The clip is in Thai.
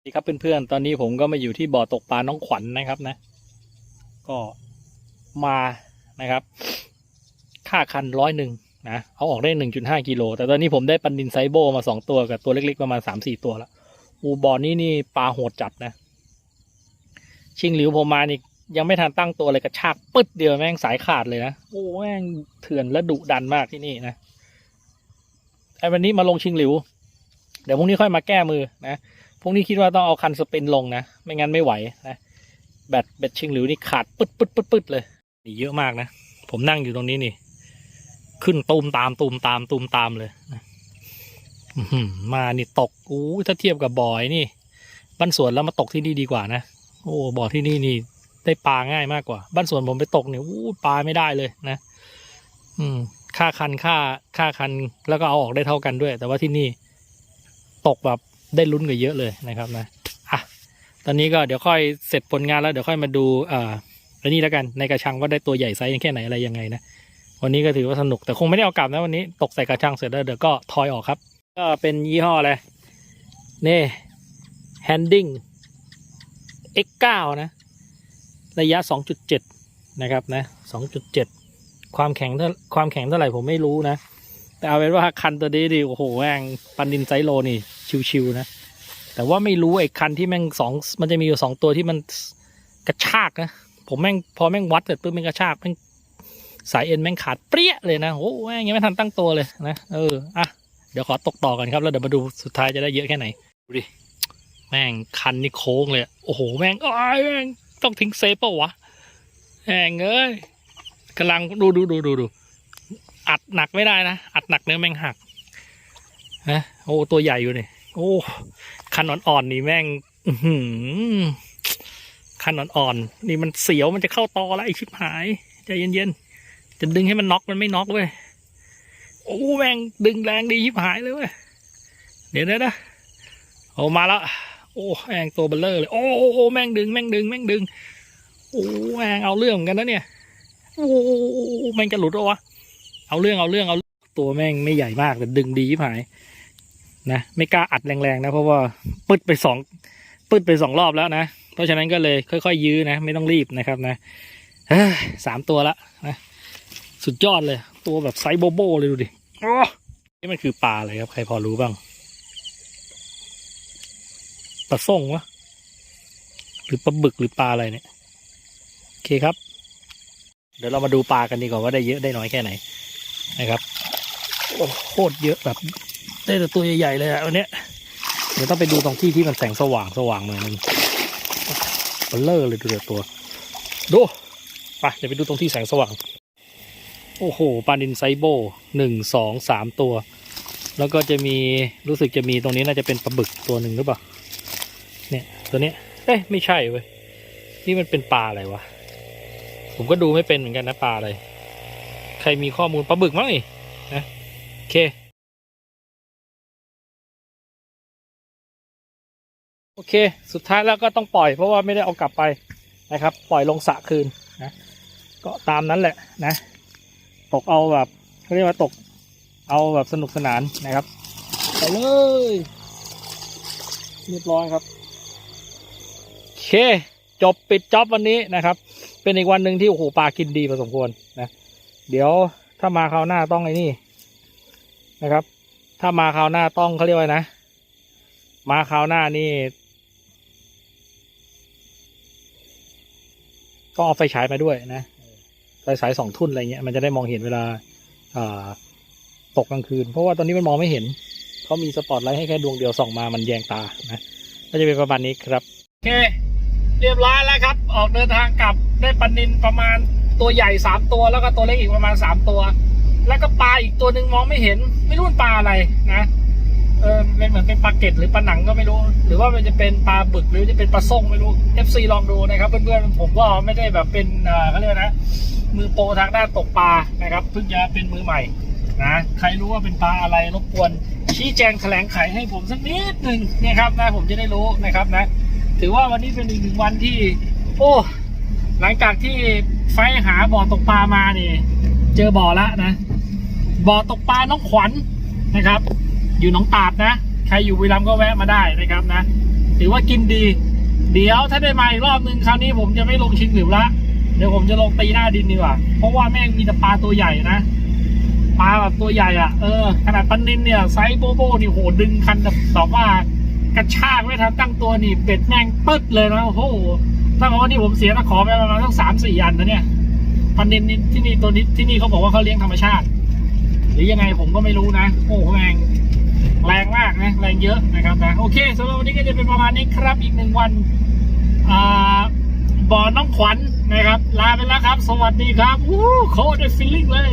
สวัสดีครับเพื่อนๆ ตอนนี้ผมก็มาอยู่ที่บ่อตกปลาน้องขวัญนะครับนะ ก็มานะครับ ค่าคันร้อยหนึ่งนะ เอาออกได้หนึ่งจุดห้ากิโล แต่ตอนนี้ผมได้ปันดินไซโบมาสองตัวกับตัวเล็กๆ ประมาณสามสี่ตัวแล้วอูบ่อนี้นี่ปลาโหดจัดนะ ชิงหลิวผมมานี่ยังไม่ทันตั้งตัวเลยกระชากปึ๊ดเดียวแม่งสายขาดเลยนะ โอ้แม่งเถื่อนและดุดันมากที่นี่นะไอ้วันนี้มาลงชิงหลิว เดี๋ยวพรุ่งนี้ค่อยมาแก้มือนะ พวกนี้คิดว่าต้องเอาคันสปินลงนะ ไม่งั้นไม่ไหวนะ แบตแบตชิงหลิวนี่ขาดปึ๊ดปึ๊ดปึ๊ดปึ๊ดเลย นี่เยอะมากนะ ผมนั่งอยู่ตรงนี้นี่ ขึ้นตูมตามตูมตามตูมตามเลยนะมานี่ตกอู้ถ้าเทียบกับบ่อยนี่บ้านสวนแล้วมาตกที่นี่ดีกว่านะ โอ้บ่อที่นี่นี่ได้ปลาง่ายมากกว่า บ้านสวนผมไปตกเนี่ยอู้ปลาไม่ได้เลยนะ อืม ค่าคันค่าค่าคันแล้วก็เอาออกได้เท่ากันด้วย แต่ว่าที่นี่ ตกแบบ ได้ลุ้นกว่าเยอะเลยนะครับนะอะตอนนี้ก็เดี๋ยวค่อยเสร็จผลงานแล้วเดี๋ยวค่อยมาดูอ่าอันนี้แล้วกันในกระชังว่าได้ตัวใหญ่ไซส์แค่ไหนอะไรยังไงนะวันนี้ก็ถือว่าสนุกแต่คงไม่ได้เอากลับนะวันนี้ตกใส่กระชังเสร็จแล้วเดี๋ยวก็ทอยออกครับ ก็เป็นยี่ห้ออะไรนี่ Handing X9 นะ ระยะ 2.7 นะครับนะ 2.7 ความแข็งเท่าความแข็งเท่าไหร่ผมไม่รู้นะ แต่เอาเป็นว่าคันตัวนี้ดิโอ้โหแม่งปันดินไซโลนี่ ชิวๆนะ แต่ว่าไม่รู้ไอ้คันที่แม่งสองมันจะมีอยู่สองตัวที่มันกระชากนะ ผมแม่งพอแม่งวัดเสร็จปุ๊บแม่งกระชากแม่งสายเอ็นแม่งขาดเปรี้ยเลยนะโอ้แม่งยังไม่ทันตั้งตัวเลยนะเอออะเดี๋ยวขอตกต่อกันครับแล้วเดี๋ยวมาดูสุดท้ายจะได้เยอะแค่ไหนดูดิแม่งคันนี่โค้งเลยโอ้โหแม่งอ้ายแม่งต้องทิ้งเซฟเปล่าวะแม่งเอ้ยกำลังดูดูดูดูดูอัดหนักไม่ได้นะอัดหนักเนื้อแม่งหักนะโอ้ตัวใหญ่อยู่นี่ โอ้คันอ่อนๆนี่แม่งอื้อหือคันอ่อนๆนี่มันเสียวมันจะเข้าตอแล้วไอชิบหายใจเย็นๆจะดึงให้มันน็อกมันไม่น็อกเว้ยโอ้แม่งดึงแรงดีชิบหายเลยเว้ยเดี๋ยวนะนะโอ้มาแล้วโอ้แม่งตัวเบลเลอร์เลยโอ้โอ้แม่งดึงแม่งดึงแม่งดึงโอ้แม่งเอาเรื่องเหมือนกันนะเนี่ยโอ้แม่งจะหลุดแล้ววะเอาเรื่องเอาเรื่องเอาตัวแม่งไม่ใหญ่มากแต่ดึงดีชิบหาย นะไม่กล้าอัดแรงๆนะเพราะว่าปึดไปสองปึดไปสองรอบแล้วนะเพราะฉะนั้นก็เลยค่อยๆ ยื้อนะ ไม่ต้องรีบนะครับนะสามตัวละนะสุดยอดเลย ตัวแบบไซโบโบเลยดูดิโอ้นี่มันคือปลาอะไรครับ ใครพอรู้บ้างปลาส่งวะหรือปลาบึกหรือปลาอะไรเนี่ยโอเคครับ เดี๋ยวเรามาดูปลากันดีกว่าว่าได้เยอะได้น้อยแค่ไหนนะครับโอ้โคตรเยอะแบบ ได้แต่ตัวใหญ่ๆเลยอะวันนี้เดี๋ยวต้องไปดูตรงที่ที่มันแสงสว่างสว่างหน่อยนึงเบลเลอร์เลยดูเดือตัวดูไปเดี๋ยวไปดูตรงที่แสงสว่าง โอ้โหปลาดินไซโบหนึ่งสองสามตัว แล้วก็จะมีรู้สึกจะมีตรงนี้น่าจะเป็นปลาบึกตัวหนึ่งหรือเปล่าเนี่ยตัวเนี้ยเอ้ยไม่ใช่เว้ยนี่มันเป็นปลาอะไรวะผมก็ดูไม่เป็นเหมือนกันนะปลาอะไร ใครมีข้อมูลปลาบึกมั้งนี่นะโอเค อเค สุดท้ายแล้วก็ต้องปล่อยเพราะว่าไม่ได้เอากลับไปนะครับ ปล่อยลงสระคืนนะก็ตามนั้นแหละนะ ตกเอาแบบเขาเรียกว่าตกเอาแบบสนุกสนานนะครับไปเลยเรียบร้อยครับโอเค จบปิดจ็อบวันนี้นะครับ เป็นอีกวันหนึ่งที่โอ้โหปลากินดีพอสมควรนะ เดี๋ยวถ้ามาคราวหน้าต้องไอ้นี่นะครับ ถ้ามาคราวหน้าต้องเขาเรียกว่านะ มาคราวหน้านี่ ต้องเอาไฟฉายมาด้วยนะไฟฉายสองทุ่นอะไรเงี้ยมันจะได้มองเห็นเวลาอ่าตกกลางคืน เพราะว่าตอนนี้มันมองไม่เห็นเขามีสปอตไลท์ให้แค่ดวงเดียวส่องมามันแยงตานะก็จะเป็นประมาณนี้ครับโอเค เรียบร้อยแล้วครับ ออกเดินทางกลับได้ปลานินประมาณตัวใหญ่สามตัวแล้วก็ตัวเล็กอีกประมาณสามตัว แล้วก็ปลาอีกตัวหนึ่งมองไม่เห็น ไม่รู้มันปลาอะไรนะ เออเป็นเหมือนเป็นปลาเก็ดหรือปลาหนังก็ไม่รู้ หรือว่ามันจะเป็นปลาบึกหรือจะเป็นปลาส่งไม่รู้ FC ลองดูนะครับเพื่อนๆผมก็ไม่ได้แบบเป็นเอ่อเขาเรียกนะ มือโปรทางด้านตกปลานะครับเพิ่งจะเป็นมือใหม่นะใครรู้ว่าเป็นปลาอะไรรบกวนชี้แจงแถลงไขให้ผมสักนิดหนึ่งนะครับนะผมจะได้รู้นะครับนะ ถือว่าวันนี้เป็นอีกหนึ่งวันที่ โอ้หลังจากที่ไฟหาบ่อตกปลามานี่ เจอบ่อละนะบ่อตกปลาน้องขวัญนะครับ อยู่หนองตาดนะ ใครอยู่บุรีรัมย์ก็แวะมาได้นะครับนะ ถือว่ากินดี เดี๋ยวถ้าได้มาอีกรอบนึงคราวนี้ผมจะไม่ลงชิงหลิวละเดี๋ยวผมจะลงตีหน้าดินดีกว่า เพราะว่าแม่งมีแต่ปลาตัวใหญ่นะ ปลาแบบตัวใหญ่อะ เออ ขนาดปันนินเนี่ยไซส์โบโบนี่โหดึงคันแบบแบบว่ากระชากไม่ทันตั้งตัวนี่เบ็ดแม่งปึ๊ดเลยนะ โอ้โห ถ้าบอกว่านี่ผมเสียตะขอไปประมาณสักสามสี่อันนะเนี่ย ปันนินที่นี่ตัวนี้ที่นี่เขาบอกว่าเขาเลี้ยงธรรมชาติ หรือยังไงผมก็ไม่รู้นะ โอ้โหแรง แรงมากนะแรงเยอะนะครับนะโอเคสำหรับวันนี้ก็จะเป็นประมาณนี้ครับอีกหนึ่งวันอบ่อน้องขวัญนะครับ ลาไปแล้วครับ สวัสดีครับวู้โคตรฟิลลิ่งเลย